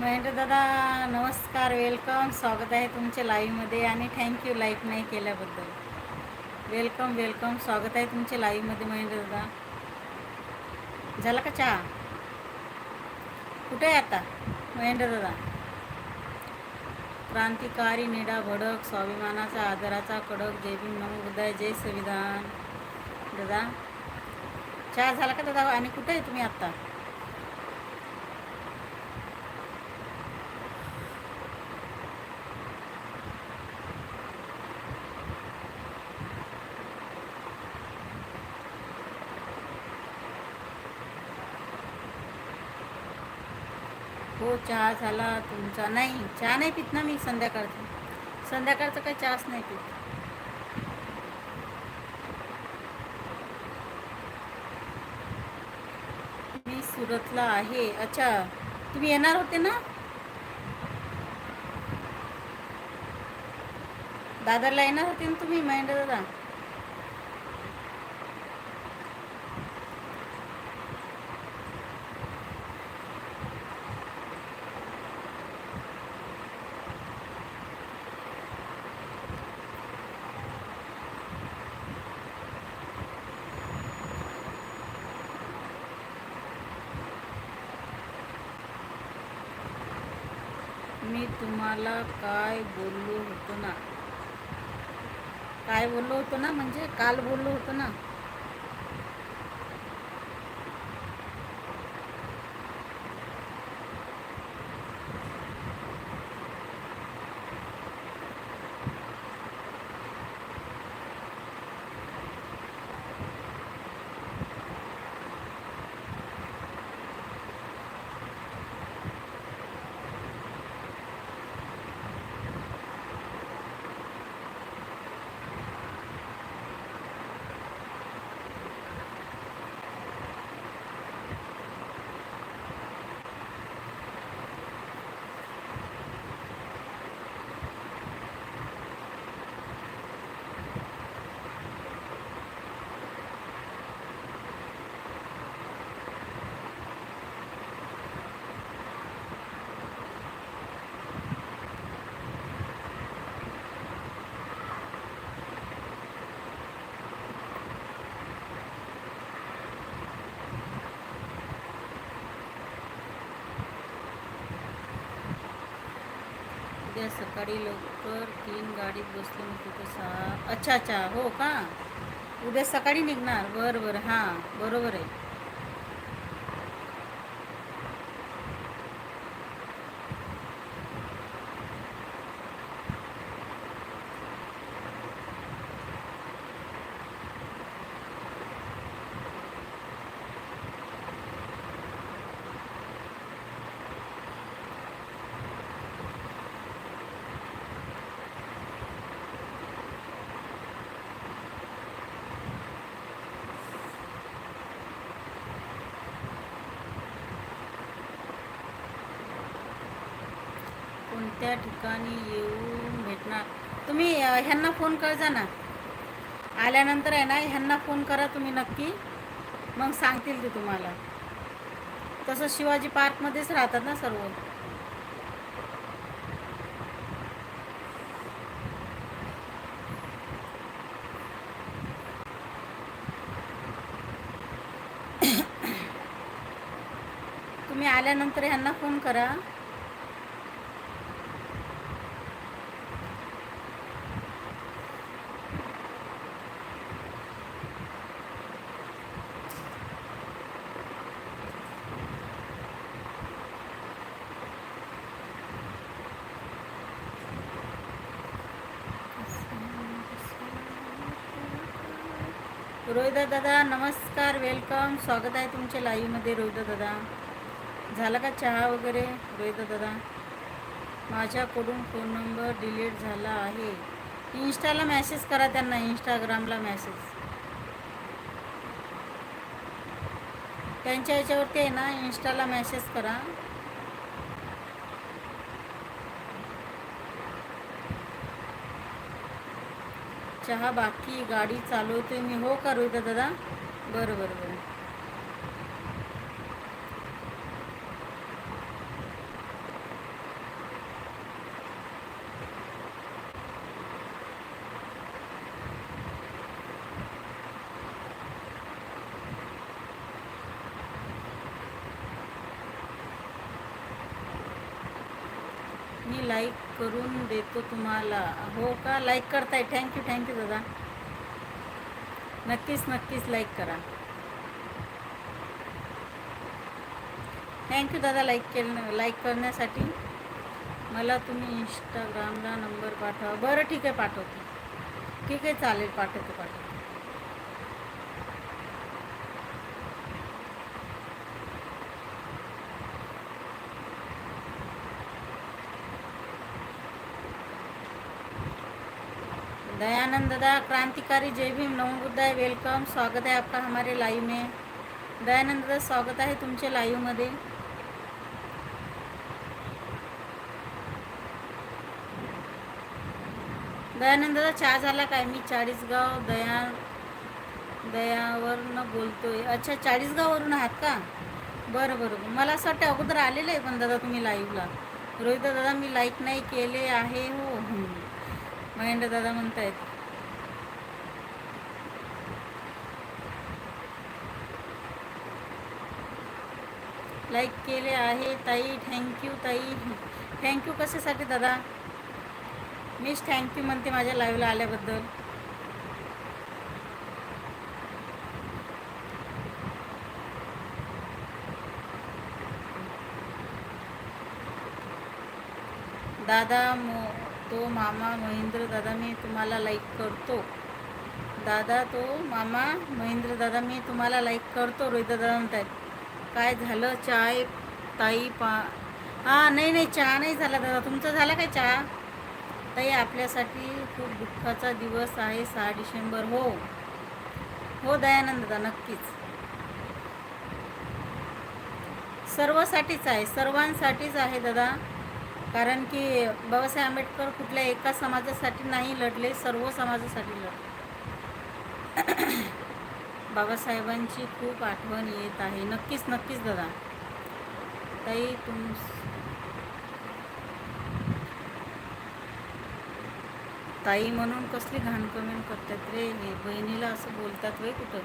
महेंद्र दादा नमस्कार वेलकम स्वागत आहे तुमच्या लाईव्हमध्ये आणि थँक्यू लाईक नाही केल्याबद्दल. वेलकम वेलकम स्वागत आहे तुमच्या लाईव्हमध्ये महेंद्र दादा. झाला का चहा? कुठे आहे आता महेंद्र दादा? क्रांतिकारी निडा भडक स्वाभिमानाचा आदराचा कडक जय भीम नमो बुद्धाय जय संविधान. दादा चहा झाला का दादा? आणि कुठे आहे तुम्ही आत्ता हो चहा झाला तुमचा. नाही चहा नाही पित ना मी संध्याकाळचा. संध्याकाळचा काही चहाच नाही पित. मी सुरतला आहे. अच्छा तुम्ही येणार होते ना? दादरला येणार होते ना तुम्ही महेंद्र दादा मी तुम्हाला काय बोललो होतो ना? काय बोललो होतो ना म्हणजे काल बोललो होतो ना? उद्या सकाळी लवकर तीन गाडीत बसलो मी तिथे सहा अच्छा अच्छा हो का? उद्या सकाळी निघणार बरं बरं हां बरोबर आहे. कोणत्या ठिकाणी येऊन भेटणार. तुम्ही ह्यांना फोन कर जा ना. आल्यानंतर आहे ना ह्यांना फोन करा तुम्ही नक्की. मग सांगतील ते तुम्हाला. तसं शिवाजी पार्कमध्येच राहतात ना सर्व. तुम्ही आल्यानंतर ह्यांना फोन करा. रोहिदा दादा नमस्कार वेलकम स्वागत आहे तुमच्या लाईव्हमध्ये रोहिदा दादा. झाला का चहा वगैरे रोहिदा दादा? माझ्याकडून फोन नंबर डिलीट झाला आहे. इन्स्टाला मॅसेज करा त्यांना इंस्टाग्रामला मॅसेज त्यांच्या ह्याच्यावरती आहे ना इन्स्टाला मॅसेज करा. चहा बाकी गाडी चालवते मी. हो का रोहिता दादा. बरं बरं बरं. लाईक करून देतो तुम्हाला. हो का? लाईक करताय. थँक्यू थँक्यू दादा. नक्कीच नक्कीच लाईक करा. थँक्यू दादा लाईक केलं लाईक करण्यासाठी. मला तुम्ही इंस्टाग्रामला नंबर पाठवा. बरं ठीक आहे पाठवते. ठीक आहे चालेल पाठवते पाठवते. दयानंद दादा क्रांतिकारी जय भीम नमो वेलकम स्वागत है आपका हमारे लाइव में. दयानंद दादा स्वागत आहे तुमचे लाईव्हमध्ये दयानंद दादा चहा झाला काय? मी चाळीसगाव दया दयावरनं बोलतोय. अच्छा चाळीसगाववरून आहात का? बरं बरं बरं. मला असं वाटतं अगोदर आलेलं आहे पण दादा तुम्ही लाईव्हला रोहित दादा मी लाईक नाही केले आहे हो. महेंद्र दादा म्हणतायत. लाईक केले आहे ताई. थँक्यू ताई. थँक्यू कशासाठी दादा? मीच थँक्यू म्हणते माझ्या लाईव्हला आल्याबद्दल. दादा मो तो मामा महेंद्र दादा मी तुम्हाला लाईक करतो. दादा तो मामा महेंद्र दादा मी तुम्हाला लाईक करतो रोहित दादा म्हणतात काय झालं? चाय ताई पा हां नाही नाही चहा नाही झाला दादा. तुमचा झाला काय चहा? ताई आपल्यासाठी खूप दुःखाचा दिवस आहे सहा डिसेंबर हो. हो दयानंद दादा नक्कीच. सर्वसाठीच आहे सर्वांसाठीच आहे दादा. कारण की बाबासाहेब आंबेडकर कुठल्या एका समाजासाठी नाही लढले सर्व समाजासाठी लढले. बाबासाहेबांची खूप आठवण येत आहे. नक्कीच नक्कीच दादा. ताई तुम ताई म्हणून कसली घाण कमेंट करतात रे? हे बहिणीला असं बोलतात वय कुठं?